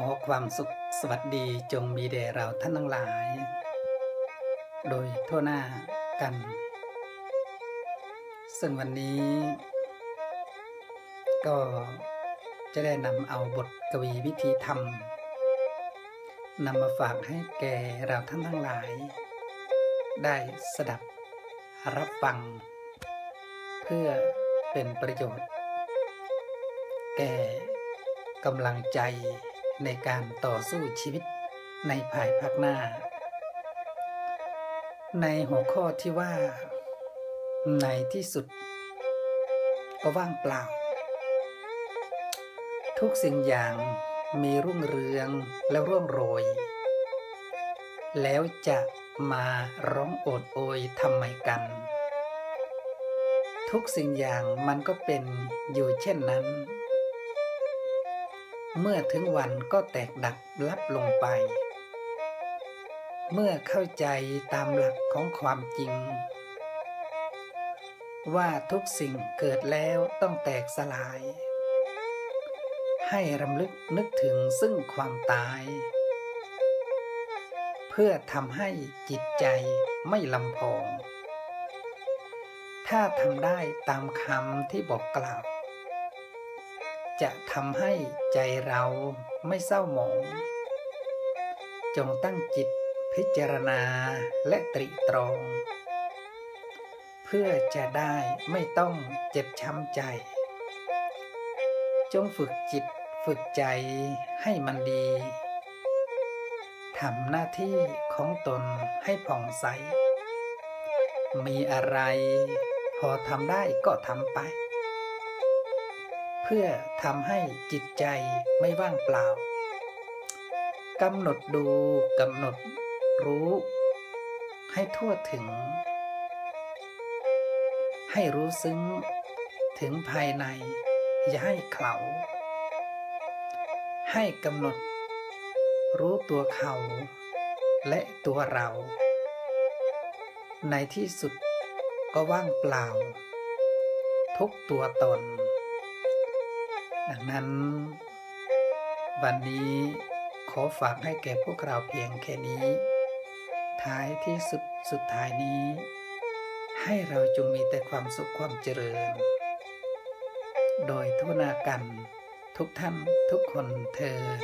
ขอความสุขสวัสดีจงมีแด่เราท่านทั้งหลาย โดยทั่วหน้ากัน ซึ่งวันนี้ ก็จะได้นำเอาบทกวีวิธีธรรมนำมาฝากให้แก่เราท่านทั้งหลาย ได้สดับรับฟัง เพื่อเป็นประโยชน์ แก่กำลังใจ ในการต่อสู้ชีวิตในภายภาคหน้า ในหัวข้อที่ว่า ในที่สุด ก็ว่างเปล่า ทุกสิ่งอย่างมีรุ่งเรืองแล้วร่วงโรย แล้วจะมาร้องโอดโอยทำไมกัน ทุกสิ่งอย่างมันก็เป็นอยู่เช่นนั้น เมื่อถึงวันก็แตกดับลับลงไป เมื่อเข้าใจตามหลักของความจริง ว่าทุกสิ่งเกิดแล้วต้องแตกสลาย ให้รำลึกนึกถึงซึ่งความตาย เพื่อทำให้จิตใจไม่ลำพอง ถ้าทำได้ตามคำที่บอกกล่าว จะทำให้ใจเราไม่เศร้าหมอง จงตั้งจิตพิจารณาและตริตรอง เพื่อจะได้ไม่ต้องเจ็บช้ำใจ จงฝึกจิตฝึกใจให้มันดีทำหน้าที่ของตนให้ผ่องใส มีอะไรพอทำได้ก็ทำไป เพื่อทำให้จิตใจไม่ว่างเปล่ากำหนดดูกำหนดรู้ ให้ทั่วถึง ให้รู้ซึ้งถึงภายใน อย่าให้เขา ให้กำหนด รู้ตัวเขา และตัวเรา ในที่สุดก็ว่างเปล่า ทุกตัวตน ดังนั้น วันนี้ขอฝากให้แก่พวกเราเพียงแค่นี้ ท้ายที่สุดสุดท้ายนี้ ให้เราจงมีแต่ความสุขความเจริญ โดยทุนากันทุกท่านทุกคนเทิน